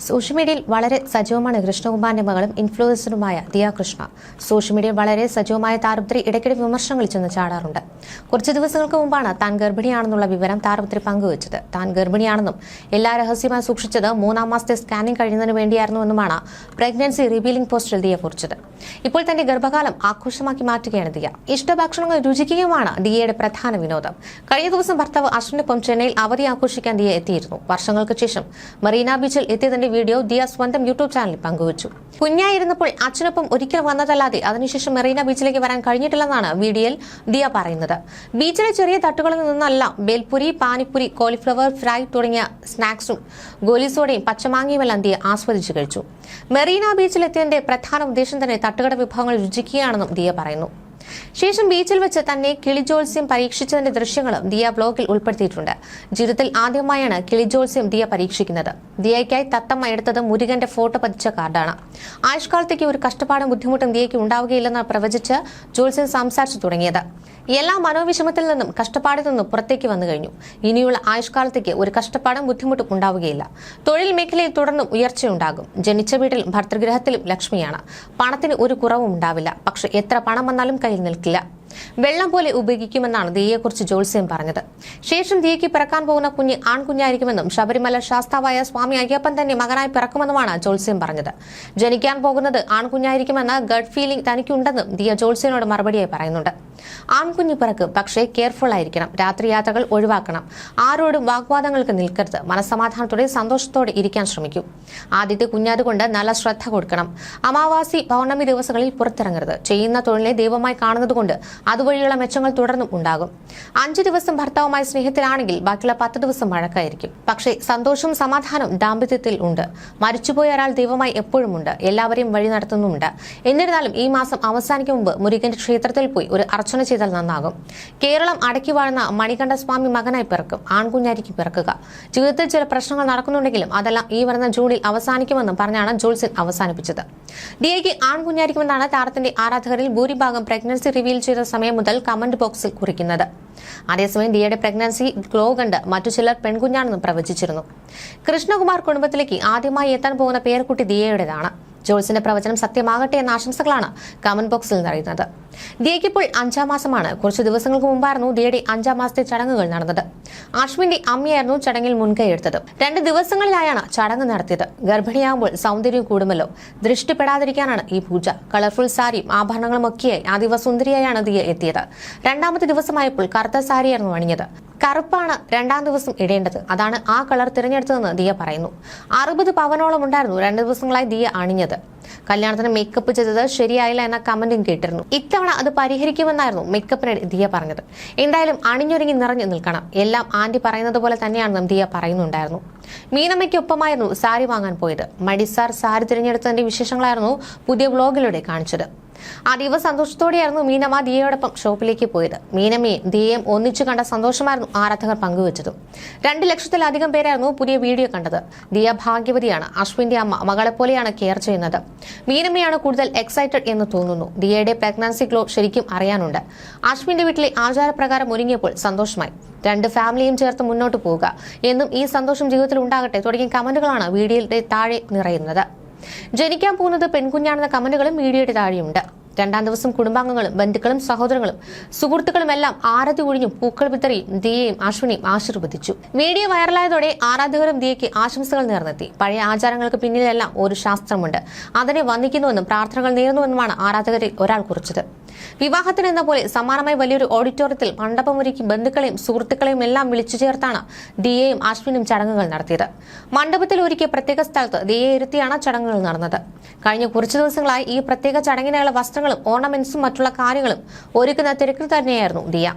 Social മീഡിയയിൽ വളരെ സജീവമാണ് കൃഷ്ണകുമാറിന്റെ മകളും ഇൻഫ്ലുവൻസറുമായ ദിയ കൃഷ്ണ. സോഷ്യൽ മീഡിയയിൽ വളരെ സജീവമായ താരപുത്രി ഇടയ്ക്കിടെ വിമർശനങ്ങൾ ചെന്ന് ചാടാറുണ്ട്. കുറച്ച് ദിവസങ്ങൾക്ക് മുമ്പാണ് താൻ ഗർഭിണിയാണെന്നുള്ള വിവരം താരപുത്രി പങ്കുവച്ചത്. താൻ ഗർഭിണിയാണെന്നും എല്ലാ രഹസ്യമായി സൂക്ഷിച്ചത് മൂന്നാം മാസത്തെ സ്കാനിംഗ് കഴിയുന്നതിന് വേണ്ടിയായിരുന്നുവെന്നുമാണ് പ്രഗ്നൻസി റിവീലിംഗ് പോസ്റ്റിൽ ദിയ കുറിച്ചത്. ഇപ്പോൾ തന്റെ ഗർഭകാലം ആഘോഷമാക്കി മാറ്റുകയാണ് ദിയ. ഇഷ്ടഭക്ഷണങ്ങൾ രുചിക്കുകയുമാണ് ദിയയുടെ പ്രധാന വിനോദം. കഴിഞ്ഞ ദിവസം ഭർത്താവ് അശ്വിനൊപ്പം ചെന്നൈയിൽ അവധി ആഘോഷിക്കാൻ ദിയ എത്തിയിരുന്നു. വർഷങ്ങൾക്ക് ശേഷം മറീന ബീച്ചിൽ എത്തിയതിന്റെ വീഡിയോ ദിയ സ്വന്തം യൂട്യൂബ് ചാനലിൽ പങ്കുവച്ചു. കുഞ്ഞായിരുന്നപ്പോൾ അച്ഛനൊപ്പം ഒരിക്കൽ വന്നതല്ലാതെ അതിനുശേഷം മെറീന ബീച്ചിലേക്ക് വരാൻ കഴിഞ്ഞിട്ടില്ലെന്നാണ് വീഡിയോയിൽ ദിയ പറയുന്നത്. ബീച്ചിലെ ചെറിയ തട്ടുകളിൽ നിന്നല്ല ബേൽപുരി പാനിപ്പുരി കോളിഫ്ലവർ ഫ്രൈ തുടങ്ങിയ സ്നാക്സും ഗോലിസോടെയും പച്ചമാങ്ങയുമെല്ലാം ദിയ ആസ്വദിച്ചു കഴിച്ചു. മെറീന ബീച്ചിലെത്തിയതിന്റെ പ്രധാന ഉദ്ദേശം തന്നെ തട്ടുകട വിഭവങ്ങൾ രുചിക്കുകയാണെന്നും ദിയ പറയുന്നു. ശേഷം ബീച്ചിൽ വെച്ച് തന്നെ കിളിജോത്സ്യം പരീക്ഷിച്ചതിന്റെ ദൃശ്യങ്ങളും ദിയ ബ്ലോഗിൽ ഉൾപ്പെടുത്തിയിട്ടുണ്ട്. ജീവിതത്തിൽ ആദ്യമായാണ് കിളിജോത്സ്യം ദിയ പരീക്ഷിക്കുന്നത്. ദിയയ്ക്കായി തത്തമ്മ എടുത്തത് മുരുകന്റെ ഫോട്ടോ പതിച്ച കാർഡാണ്. ആയുഷ്കാലത്തേക്ക് ഒരു കഷ്ടപ്പാടും ബുദ്ധിമുട്ടും ദിയയ്ക്ക് ഉണ്ടാവുകയില്ലെന്ന് പ്രവചിച്ച് ജോത്സ്യം സംസാരിച്ചു തുടങ്ങിയത്. എല്ലാ മനോവിഷമത്തിൽ നിന്നും കഷ്ടപ്പാടിൽ നിന്നും പുറത്തേക്ക് വന്നു കഴിഞ്ഞു. ഇനിയുള്ള ആയുഷ്കാലത്തേക്ക് ഒരു കഷ്ടപ്പാടും ബുദ്ധിമുട്ടും ഉണ്ടാവുകയില്ല. തൊഴിൽ മേഖലയിൽ തുടർന്നും ഉയർച്ചയുണ്ടാകും. ജനിച്ച വീട്ടിലും ഭർത്തൃഗ്രഹത്തിലും ലക്ഷ്മിയാണ്. പണത്തിന് ഒരു കുറവും ഉണ്ടാവില്ല. പക്ഷെ എത്ര പണം വന്നാലും കയ്യിൽ നിൽക്കില്ല. വെള്ളം പോലെ ഉപയോഗിക്കുമെന്നാണ് ദിയയെക്കുറിച്ച് ജോത്സ്യം പറഞ്ഞത്. ശേഷം ദിയയ്ക്ക് പിറക്കാൻ പോകുന്ന കുഞ്ഞ് ആൺകുഞ്ഞായിരിക്കുമെന്നും ശബരിമല ശാസ്താവായ സ്വാമി അയ്യപ്പൻ തന്നെ മകനായി പിറക്കുമെന്നുമാണ് ജോത്സ്യം പറഞ്ഞത്. ജനിക്കാൻ പോകുന്നത് ആൺകുഞ്ഞായിരിക്കുമെന്ന ഗഡ് ഫീലിംഗ് തനിക്കുണ്ടെന്നും ദിയ ജോത്സ്യനോട് മറുപടിയായി പറയുന്നുണ്ട്. ആൺകുഞ്ഞ് പിറക്കും പക്ഷേ കെയർഫുൾ ആയിരിക്കണം. രാത്രി യാത്രകൾ ഒഴിവാക്കണം. ആരോടും വാഗ്വാദങ്ങൾക്ക് നിൽക്കരുത്. മനസ്സമാധാനത്തോടെ സന്തോഷത്തോടെ ഇരിക്കാൻ ശ്രമിക്കും. ആദ്യത്തെ കുഞ്ഞാതുകൊണ്ട് നല്ല ശ്രദ്ധ കൊടുക്കണം. അമാവാസി പൗർണമി ദിവസങ്ങളിൽ പുറത്തിറങ്ങരുത്. ചെയ്യുന്ന തൊഴിലിനെ ദൈവമായി കാണുന്നതുകൊണ്ട് അതുവഴിയുള്ള മെച്ചങ്ങൾ തുടർന്നും ഉണ്ടാകും. അഞ്ചു ദിവസം ഭർത്താവുമായി സ്നേഹത്തിലാണെങ്കിൽ ബാക്കിയുള്ള പത്ത് ദിവസം വഴക്കായിരിക്കും. പക്ഷേ സന്തോഷവും സമാധാനവും ദാമ്പത്യത്തിൽ ഉണ്ട്. മരിച്ചുപോയ ഒരാൾ ദൈവമായി എപ്പോഴും ഉണ്ട്. എല്ലാവരെയും വഴി നടത്തുന്നുമുണ്ട്. എന്നിരുന്നാലും ഈ മാസം അവസാനിക്കും മുമ്പ് മുരുകന്റെ ക്ഷേത്രത്തിൽ പോയി ഒരു അർച്ചന ചെയ്താൽ നന്നാകും. കേരളം അടക്കി വാഴുന്ന മണികണ്ഠസ്വാമി മകനായി പിറക്കും. ആൺകുഞ്ഞായിരിക്കും പിറക്കുക. ജീവിതത്തിൽ ചില പ്രശ്നങ്ങൾ നടക്കുന്നുണ്ടെങ്കിലും അതെല്ലാം ഈ വരുന്ന ജൂണിൽ അവസാനിക്കുമെന്നും പറഞ്ഞാണ് ജോൾസിൻ അവസാനിപ്പിച്ചത്. ഡിഐക്ക് ആൺകുഞ്ഞായിരിക്കുമെന്നാണ് താരത്തിന്റെ ആരാധകരിൽ ഭൂരിഭാഗം പ്രഗ്നൻസി റിവീൽ ചെയ്ത സമയം മുതൽ കമന്റ് ബോക്സിൽ കുറിക്കുന്നത്. അതേസമയം ദിയയുടെ പ്രഗ്നൻസി ഗ്ലോ കണ്ട് മറ്റു ചിലർ പെൺകുഞ്ഞാണെന്നും പ്രവചിച്ചിരുന്നു. കൃഷ്ണകുമാർ കുടുംബത്തിലേക്ക് ആദ്യമായി എത്താൻ പോകുന്ന പേർക്കുട്ടി ദിയയുടേതാണ്. ജോൾസിന്റെ പ്രവചനം സത്യമാകട്ടെ എന്ന ആശംസകളാണ് കമന്റ് ബോക്സിൽ നിറയുന്നത് ദിയയ്ക്ക് ഇപ്പോൾ അഞ്ചാം മാസമാണ്. കുറച്ച് ദിവസങ്ങൾക്ക് മുമ്പായിരുന്നു ദിയയുടെ അഞ്ചാം മാസത്തെ ചടങ്ങുകൾ നടന്നത്. അശ്വിന്റെ അമ്മയായിരുന്നു ചടങ്ങിൽ മുൻകൈയെടുത്തത് രണ്ട് ദിവസങ്ങളിലായാണ് ചടങ്ങ് നടത്തിയത്. ഗർഭിണിയാകുമ്പോൾ സൗന്ദര്യം കൂടുമല്ലോ. ദൃഷ്ടിപ്പെടാതിരിക്കാനാണ് ഈ പൂജ. കളർഫുൾ സാരിയും ആഭരണങ്ങളും ഒക്കെയായി ആ സുന്ദരിയായാണ് ദിയ എത്തിയത്. രണ്ടാമത്തെ ദിവസമായപ്പോൾ കറുത്ത സാരിയായിരുന്നു അണിഞ്ഞത്. കറുപ്പാണ് രണ്ടാം ദിവസം ഇടേണ്ടത്. അതാണ് ആ കളർ തിരഞ്ഞെടുത്തതെന്ന് ദിയ പറയുന്നു. അറുപത് പവനോളം ഉണ്ടായിരുന്നു രണ്ട് ദിവസങ്ങളായി ദിയ അണിഞ്ഞത്. കല്യാണത്തിന് മേക്കപ്പ് ചെയ്തത് ശരിയായില്ല എന്ന കമന്റും കേട്ടിരുന്നു. ഇത്തവണ അത് പരിഹരിക്കുമെന്നായിരുന്നു മേക്കപ്പിന് ദിയ പറഞ്ഞത്. എന്തായാലും അണിഞ്ഞൊരുങ്ങി നിറഞ്ഞു നിൽക്കണം. എല്ലാം ആന്റി പറയുന്നത് പോലെ തന്നെയാണെന്നും ദിയ പറയുന്നുണ്ടായിരുന്നു. മീനമ്മയ്ക്കൊപ്പമായിരുന്നു സാരി വാങ്ങാൻ പോയത്. മടിസാർ സാരി തിരഞ്ഞെടുത്തതിന്റെ വിശേഷങ്ങളായിരുന്നു പുതിയ വ്ളോഗിലൂടെ കാണിച്ചത്. അതീവ സന്തോഷത്തോടെയായിരുന്നു മീനമ്മ ദിയയോടൊപ്പം ഷോപ്പിലേക്ക് പോയത്. മീനമ്മയും ദിയയും ഒന്നിച്ചു കണ്ട സന്തോഷമായിരുന്നു ആരാധകർ പങ്കുവച്ചതും. രണ്ട് ലക്ഷത്തിലധികം പേരായിരുന്നു പുതിയ വീഡിയോ കണ്ടത്. ദിയ ഭാഗ്യവതിയാണ്. അശ്വിന്റെ അമ്മ മകളെപ്പോലെയാണ് കെയർ ചെയ്യുന്നത്. മീനമ്മയാണ് കൂടുതൽ എക്സൈറ്റഡ് എന്ന് തോന്നുന്നു. ദിയയുടെ പ്രഗ്നൻസി ഗ്ലോ ശരിക്കും അറിയാനുണ്ട്. അശ്വിന്റെ വീട്ടിലെ ആചാരപ്രകാരം ഒരുങ്ങിയപ്പോൾ സന്തോഷമായി. രണ്ട് ഫാമിലിയും ചേർത്ത് മുന്നോട്ട് പോവുക. എന്നും ഈ സന്തോഷം ജീവിതത്തിൽ ഉണ്ടാകട്ടെ തുടങ്ങിയ കമന്റുകളാണ് വീഡിയോയുടെ താഴെ നിറയുന്നത്. ജനിക്കാൻ പോകുന്നത് പെൺകുഞ്ഞാണെന്ന കമന്റുകളും മീഡിയയുടെ താഴെയുണ്ട്. രണ്ടാം ദിവസം കുടുംബാംഗങ്ങളും ബന്ധുക്കളും സഹോദരങ്ങളും സുഹൃത്തുക്കളും എല്ലാം ആരതി ഒഴിഞ്ഞും പൂക്കൾ വിത്തറിയും ദിയയും അശ്വിനിയും ആശീർവദിച്ചു. വീഡിയോ വൈറലായതോടെ ആരാധകരും ദിയയ്ക്ക് ആശംസകൾ നേർന്നെത്തി. പഴയ ആചാരങ്ങൾക്ക് പിന്നിലെല്ലാം ഒരു ശാസ്ത്രമുണ്ട്. അതിനെ വന്ദിക്കുന്നുവെന്നും പ്രാർത്ഥനകൾ നേരുന്നുവെന്നുമാണ് ആരാധകരിൽ ഒരാൾ കുറിച്ചത്. വിവാഹത്തിന് എന്ന പോലെ സമാനമായി വലിയൊരു ഓഡിറ്റോറിയത്തിൽ മണ്ഡപമൊരുക്കി ബന്ധുക്കളെയും സുഹൃത്തുക്കളെയും എല്ലാം വിളിച്ചു ചേർത്താണ് ദിയയും അശ്വിനും ചടങ്ങുകൾ നടത്തിയത്. മണ്ഡപത്തിൽ ഒരുക്കിയ പ്രത്യേക സ്ഥലത്ത് ദിയെ ഇരുത്തിയാണ് ചടങ്ങുകൾ നടന്നത്. കഴിഞ്ഞ കുറച്ചു ദിവസങ്ങളായി ഈ പ്രത്യേക ചടങ്ങിനുള്ള വസ്ത്രങ്ങളും ഓർണമെന്റ്സും മറ്റുള്ള കാര്യങ്ങളും ഒരുക്കുന്ന തിരക്കിൽ തന്നെയായിരുന്നു ദിയ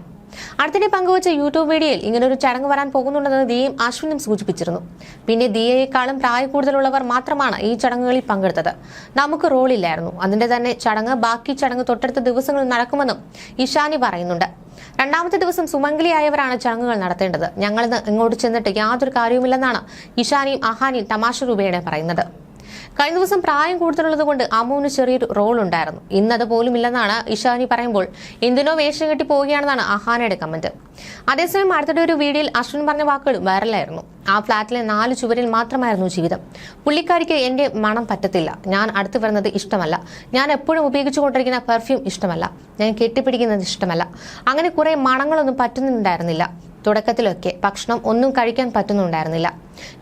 അടുത്തിടെ പങ്കുവച്ച യൂട്യൂബ് വീഡിയോയിൽ ഇങ്ങനൊരു ചടങ്ങ് വരാൻ പോകുന്നുണ്ടെന്ന് ദിയയും അശ്വിനും സൂചിപ്പിച്ചിരുന്നു. പിന്നെ ദിയയെക്കാളും പ്രായ കൂടുതലുള്ളവർ മാത്രമാണ് ഈ ചടങ്ങുകളിൽ പങ്കെടുത്തത്. നമുക്ക് റോളില്ലായിരുന്നു. അതിന്റെ തന്നെ ചടങ്ങ് ബാക്കി ചടങ്ങ് തൊട്ടടുത്ത ദിവസങ്ങളിൽ നടക്കുമെന്നും ഇഷാനി പറയുന്നുണ്ട്. രണ്ടാമത്തെ ദിവസം സുമംഗലിയായവരാണ് ചടങ്ങുകൾ നടത്തേണ്ടത്. ഞങ്ങളിന്ന് ഇങ്ങോട്ട് ചെന്നിട്ട് യാതൊരു കാര്യവുമില്ലെന്നാണ് ഇഷാനിയും അഹാനിയും തമാശ രൂപേണ പറയുന്നത്. കഴിഞ്ഞ ദിവസം പ്രായം കൂടുതലുള്ളത് കൊണ്ട് അമ്മുവിന് ചെറിയൊരു റോൾ ഉണ്ടായിരുന്നു. ഇന്നത് പോലും ഇല്ലെന്നാണ് ഇഷാനി പറയുമ്പോൾ. എന്തിനോ വേഷം കെട്ടി പോവുകയാണെന്നാണ് അഹാനയുടെ കമന്റ് അതേസമയം അടുത്തിടെ ഒരു വീഡിയോയിൽ അശ്വിൻ പറഞ്ഞ വാക്കുകൾ വൈറലായിരുന്നു. ആ ഫ്ളാറ്റിലെ നാല് ചുവരിൽ മാത്രമായിരുന്നു ജീവിതം. പുള്ളിക്കാരിക്ക് എന്റെ മണം പറ്റത്തില്ല. ഞാൻ അടുത്ത് വരുന്നത് ഇഷ്ടമല്ല. ഞാൻ എപ്പോഴും ഉപയോഗിച്ചുകൊണ്ടിരിക്കുന്ന പെർഫ്യൂം ഇഷ്ടമല്ല. ഞാൻ കെട്ടിപ്പിടിക്കുന്നത് ഇഷ്ടമല്ല. അങ്ങനെ കുറെ മണങ്ങളൊന്നും പറ്റുന്നുണ്ടായിരുന്നില്ല. തുടക്കത്തിലൊക്കെ ഭക്ഷണം ഒന്നും കഴിക്കാൻ പറ്റുന്നുണ്ടായിരുന്നില്ല.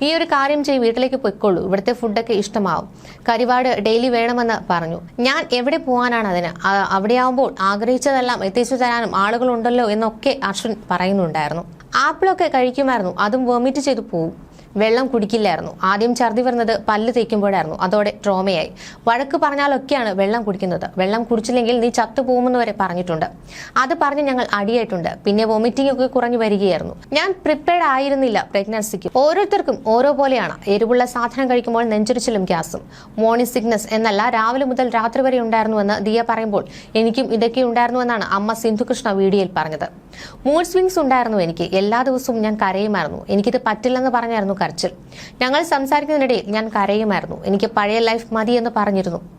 ഈ ഒരു കാര്യം ചെയ്ത് വീട്ടിലേക്ക് പൊയ്ക്കോളൂ ഇവിടുത്തെ ഫുഡൊക്കെ ഇഷ്ടമാവും. കരിവാട് ഡെയിലി വേണമെന്ന് പറഞ്ഞു. ഞാൻ എവിടെ പോകാനാണ് അതിന്? അവിടെയാവുമ്പോൾ ആഗ്രഹിച്ചതെല്ലാം എത്തിച്ചു തരാനും ആളുകളുണ്ടല്ലോ എന്നൊക്കെ അശ്വിൻ പറയുന്നുണ്ടായിരുന്നു. ആപ്പിളൊക്കെ കഴിക്കുമായിരുന്നു. അതും വോമിറ്റ് ചെയ്തു പോവും. വെള്ളം കുടിക്കില്ലായിരുന്നു. ആദ്യം ഛർദി വരുന്നത് പല്ല് തേക്കുമ്പോഴായിരുന്നു. അതോടെ ട്രോമയായി. വഴക്ക് പറഞ്ഞാലൊക്കെയാണ് വെള്ളം കുടിക്കുന്നത്. വെള്ളം കുടിച്ചില്ലെങ്കിൽ നീ ചത്തുപോകുമെന്ന് വരെ പറഞ്ഞിട്ടുണ്ട്. അത് പറഞ്ഞ് ഞങ്ങൾ അടിയായിട്ടുണ്ട്. പിന്നെ വോമിറ്റിംഗ് ഒക്കെ കുറഞ്ഞു വരികയായിരുന്നു. ഞാൻ പ്രിപ്പയർഡ് ആയിരുന്നില്ല പ്രഗ്നൻസിക്ക് ഓരോരുത്തർക്കും ഓരോ പോലെയാണ്. എരിവുള്ള സാധനം കഴിക്കുമ്പോൾ നെഞ്ചരിച്ചിലും ഗ്യാസും. മോർണിംഗ് സിക്നസ് എന്നല്ല രാവിലെ മുതൽ രാത്രി വരെ ഉണ്ടായിരുന്നുവെന്ന് ദിയ പറയുമ്പോൾ എനിക്കും ഇതൊക്കെ ഉണ്ടായിരുന്നുവെന്നാണ് അമ്മ സിന്ധുകൃഷ്ണ വീഡിയോയിൽ പറഞ്ഞത്. മൂഡ് സ്വിങ്സ് ഉണ്ടായിരുന്നു എനിക്ക്. എല്ലാ ദിവസവും ഞാൻ കരയുമായിരുന്നു. എനിക്കിത് പറ്റില്ലെന്ന് പറഞ്ഞായിരുന്നു കരച്ചിൽ. ഞങ്ങൾ സംസാരിക്കുന്നതിനിടയിൽ ഞാൻ കരയുമായിരുന്നു. എനിക്ക് പഴയ ലൈഫ് മതി എന്ന് പറഞ്ഞിരുന്നു.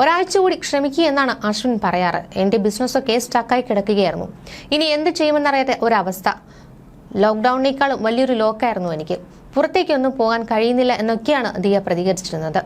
ഒരാഴ്ച കൂടി ക്ഷമിക്കുക എന്നാണ് അശ്വിൻ പറയാറ്. എന്റെ ബിസിനസ്സൊക്കെ സ്റ്റക്കായി കിടക്കുകയായിരുന്നു. ഇനി എന്ത് ചെയ്യുമെന്നറിയാത്ത ഒരവസ്ഥ. ലോക്ക്ഡൌണിനേക്കാളും വലിയൊരു ലോക്കായിരുന്നു എനിക്ക്. പുറത്തേക്കൊന്നും പോകാൻ കഴിയുന്നില്ല എന്നൊക്കെയാണ് ദിയ പ്രതികരിച്ചിരുന്നത്.